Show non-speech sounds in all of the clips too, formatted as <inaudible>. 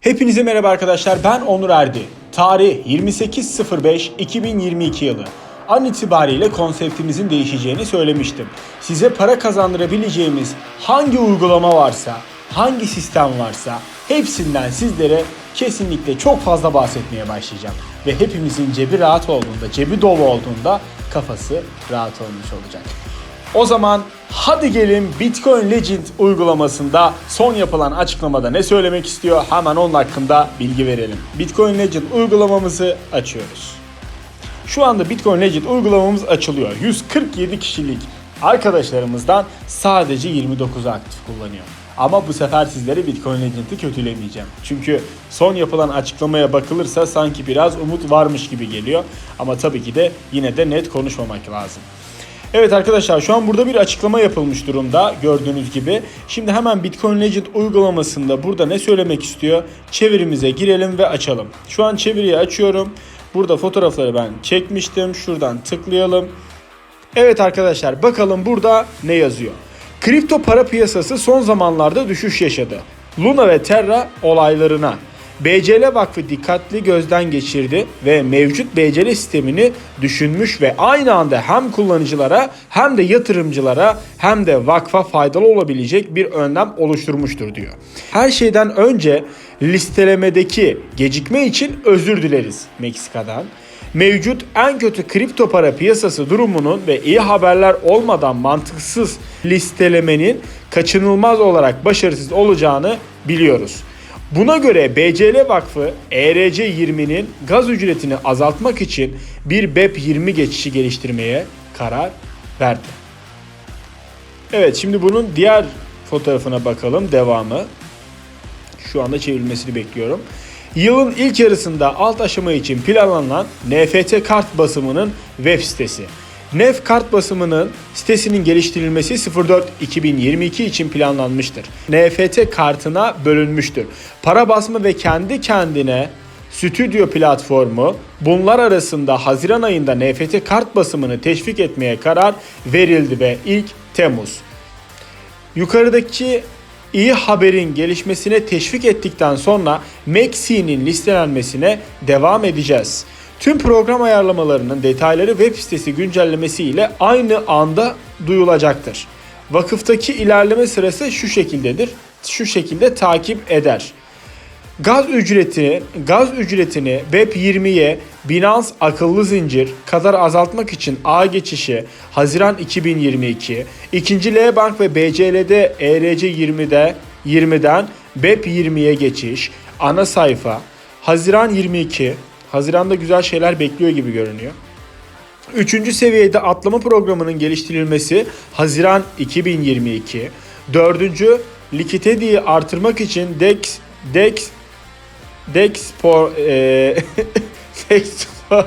Hepinize merhaba arkadaşlar. Ben Onur Erdi. Tarih 28.05.2022 yılı. An itibariyle konseptimizin değişeceğini söylemiştim. Size para kazandırabileceğimiz hangi uygulama varsa, hangi sistem varsa hepsinden sizlere kesinlikle çok fazla bahsetmeye başlayacağım. Ve hepimizin cebi rahat olduğunda, cebi dolu olduğunda kafası rahat olmuş olacak. O zaman hadi gelin Bitcoin Legend uygulamasında son yapılan açıklamada ne söylemek istiyor hemen onun hakkında bilgi verelim. Bitcoin Legend uygulamamızı açıyoruz. Şu anda Bitcoin Legend uygulamamız açılıyor. 147 kişilik arkadaşlarımızdan sadece 29'u aktif kullanıyor. Ama bu sefer sizlere Bitcoin Legend'i kötülemeyeceğim. Çünkü son yapılan açıklamaya bakılırsa sanki biraz umut varmış gibi geliyor. Ama tabii ki de yine de net konuşmamak lazım. Evet arkadaşlar şu an burada bir açıklama yapılmış durumda gördüğünüz gibi. Şimdi hemen Bitcoin Legend uygulamasında burada ne söylemek istiyor? Çevirimize girelim ve açalım. Şu an çeviriyi açıyorum. Burada fotoğrafları ben çekmiştim. Şuradan tıklayalım. Evet arkadaşlar bakalım burada ne yazıyor. Kripto para piyasası son zamanlarda düşüş yaşadı. Luna ve Terra olaylarına BCL Vakfı dikkatli gözden geçirdi ve mevcut BCL sistemini düşünmüş ve aynı anda hem kullanıcılara hem de yatırımcılara hem de vakfa faydalı olabilecek bir önlem oluşturmuştur diyor. Her şeyden önce listelemedeki gecikme için özür dileriz Meksika'dan. Mevcut en kötü kripto para piyasası durumunun ve iyi haberler olmadan mantıksız listelemenin kaçınılmaz olarak başarısız olacağını biliyoruz. Buna göre BCL Vakfı ERC20'nin gaz ücretini azaltmak için bir BEP20 geçişi geliştirmeye karar verdi. Evet şimdi bunun diğer fotoğrafına bakalım devamı. Şu anda çevrilmesini bekliyorum. Yılın ilk yarısında alt aşama için planlanan NFT kart basımının web sitesi. NEF kart basımının sitesinin geliştirilmesi 04-2022 için planlanmıştır. NFT kartına bölünmüştür. Para basma ve kendi kendine stüdyo platformu bunlar arasında Haziran ayında NFT kart basımını teşvik etmeye karar verildi ve ilk Temmuz. Yukarıdaki iyi haberin gelişmesine teşvik ettikten sonra Maxi'nin listelenmesine devam edeceğiz. Tüm program ayarlamalarının detayları web sitesi güncellemesi ile aynı anda duyulacaktır. Vakıftaki ilerleme sırası şu şekildedir. Şu şekilde takip eder. Gaz ücretini, gaz ücretini BEP20'ye Binance akıllı zincir kadar azaltmak için A geçişi Haziran 2022, ikinci L Bank ve BCL'de ERC20'de 20'den BEP20'ye geçiş, ana sayfa Haziran 22, Haziran'da güzel şeyler bekliyor gibi görünüyor. Üçüncü seviyede atlama programının geliştirilmesi Haziran 2022. Dördüncü likiditeyi artırmak için DEX, DEX, Dexpor, e, <laughs> Dexpor,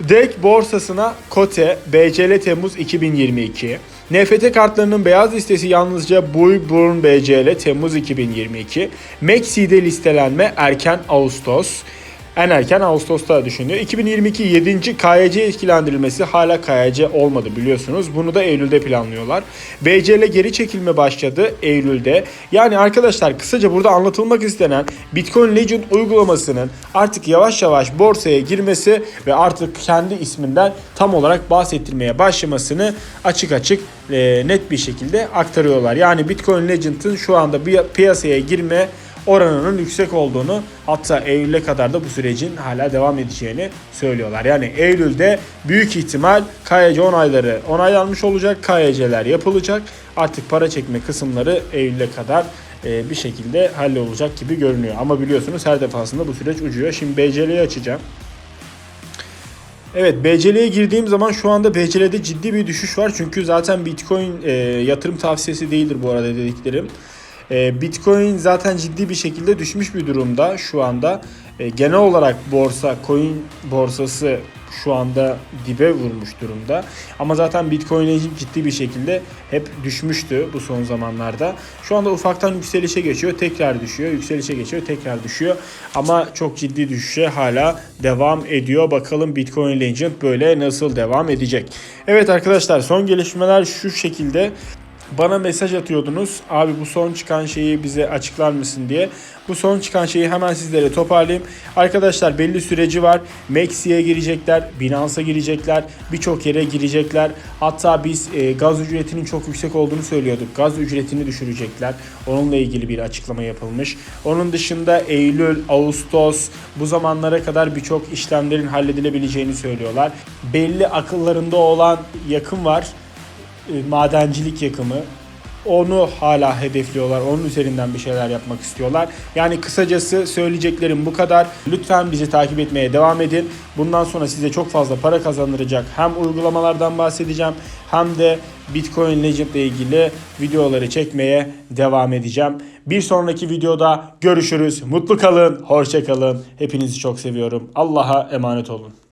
DEK borsasına kote BCL Temmuz 2022. NFT kartlarının beyaz listesi yalnızca Bullburn BCL Temmuz 2022. Maxi'de listelenme erken Ağustos. En erken Ağustos'ta düşünüyor. 2022 7. KYC etkilendirilmesi hala KYC olmadı biliyorsunuz. Bunu da Eylül'de planlıyorlar. BCL geri çekilme başladı Eylül'de. Yani arkadaşlar kısaca burada anlatılmak istenen Bitcoin Legend uygulamasının artık yavaş yavaş borsaya girmesi ve artık kendi isminden tam olarak bahsettirmeye başlamasını açık açık e, net bir şekilde aktarıyorlar. Yani Bitcoin Legend'ın şu anda piyasaya girme oranının yüksek olduğunu hatta Eylül'e kadar da bu sürecin hala devam edeceğini söylüyorlar. Yani Eylül'de büyük ihtimal KYC onayları onaylanmış olacak. KYC'ler yapılacak. Artık para çekme kısımları Eylül'e kadar e, bir şekilde hallolacak gibi görünüyor. Ama biliyorsunuz her defasında bu süreç ucuyor. Şimdi BCL'yi açacağım. Evet BCL'ye girdiğim zaman şu anda BCL'de ciddi bir düşüş var. Çünkü zaten Bitcoin e, yatırım tavsiyesi değildir bu arada dediklerim. E, Bitcoin zaten ciddi bir şekilde düşmüş bir durumda şu anda. E, genel olarak borsa, coin borsası şu anda dibe vurmuş durumda. Ama zaten Bitcoin ciddi bir şekilde hep düşmüştü bu son zamanlarda. Şu anda ufaktan yükselişe geçiyor, tekrar düşüyor, yükselişe geçiyor, tekrar düşüyor. Ama çok ciddi düşüşe hala devam ediyor. Bakalım Bitcoin Legend böyle nasıl devam edecek. Evet arkadaşlar son gelişmeler şu şekilde. Bana mesaj atıyordunuz. Abi bu son çıkan şeyi bize açıklar mısın diye. Bu son çıkan şeyi hemen sizlere toparlayayım. Arkadaşlar belli süreci var. Maxi'ye girecekler, Binance'a girecekler, birçok yere girecekler. Hatta biz e, gaz ücretinin çok yüksek olduğunu söylüyorduk. Gaz ücretini düşürecekler. Onunla ilgili bir açıklama yapılmış. Onun dışında Eylül, Ağustos bu zamanlara kadar birçok işlemlerin halledilebileceğini söylüyorlar. Belli akıllarında olan yakın var madencilik yakımı. Onu hala hedefliyorlar. Onun üzerinden bir şeyler yapmak istiyorlar. Yani kısacası söyleyeceklerim bu kadar. Lütfen bizi takip etmeye devam edin. Bundan sonra size çok fazla para kazandıracak hem uygulamalardan bahsedeceğim hem de Bitcoin Legend ile ilgili videoları çekmeye devam edeceğim. Bir sonraki videoda görüşürüz. Mutlu kalın, hoşça kalın. Hepinizi çok seviyorum. Allah'a emanet olun.